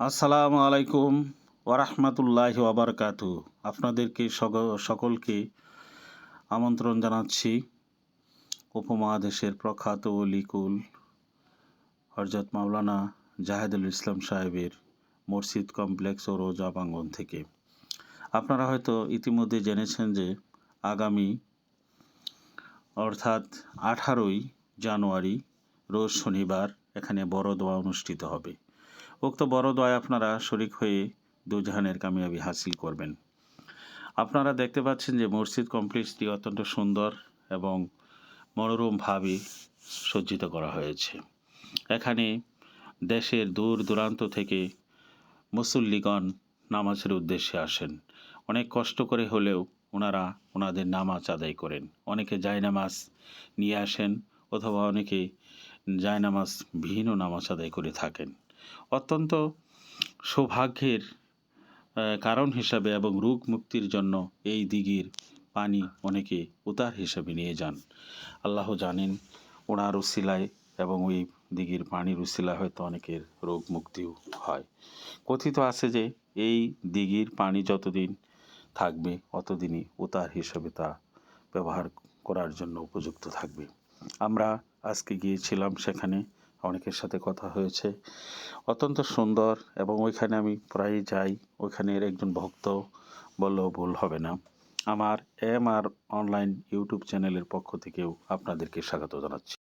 আসসালামু আলাইকুম ওরহমতুল্লাহ ওবরকাতু আপনাদেরকে সকলকে আমন্ত্রণ জানাচ্ছি উপমহাদেশের প্রখ্যাত লিকুল হরজত মাওলানা জাহেদুল ইসলাম সাহেবের মসজিদ কমপ্লেক্স ও রোজা প্রাঙ্গন থেকে। আপনারা হয়তো ইতিমধ্যে জেনেছেন যে আগামী, অর্থাৎ আঠারোই জানুয়ারি, রোজ শনিবার এখানে বড় দোয়া অনুষ্ঠিত হবে। উক্ত বড় দোয়ায় আপনারা শরিক হয়ে দুজাহানের কামিয়াবি হাসিল করবেন। আপনারা দেখতে পাচ্ছেন যে মসজিদ কমপ্লেক্সটি অত্যন্ত সুন্দর এবং মনোরমভাবে সজ্জিত করা হয়েছে। এখানে দেশের দূর দূরান্ত থেকে মুসল্লিগণ নামাজের উদ্দেশ্যে আসেন। অনেক কষ্ট করে হলেও ওনারা ওনাদের নামাজ আদায় করেন। অনেকে জায়নামাজ নিয়ে আসেন অথবা অনেকে জায়নামাজ ভিন্ন নামাজ আদায় করে থাকেন। অত্যন্ত সৌভাগ্যের কারণ হিসাবে এবং রোগ মুক্তির জন্য এই দিঘির পানি অনেকে উতার হিসাবে নিয়ে যান। আল্লাহ জানেন ওনার উসিলায় এবং ওই দিঘির পানির উসিলায় হয়তো অনেকের রোগ মুক্তিও হয়। কথিত আছে যে এই দিঘির পানি যতদিন থাকবে, অতদিনই উতার হিসাবে তা ব্যবহার করার জন্য উপযুক্ত থাকবে। আমরা আজকে গিয়েছিলাম সেখানে। অনেকের সাথে কথা হয়েছে। অত্যন্ত সুন্দর এবং ওইখানে আমি প্রায়ই যাই। ওইখানের একজন ভক্ত বললেও ভুল হবে না। আমার এম আর অনলাইন ইউটিউব চ্যানেলের পক্ষ থেকেও আপনাদেরকে স্বাগত জানাচ্ছি।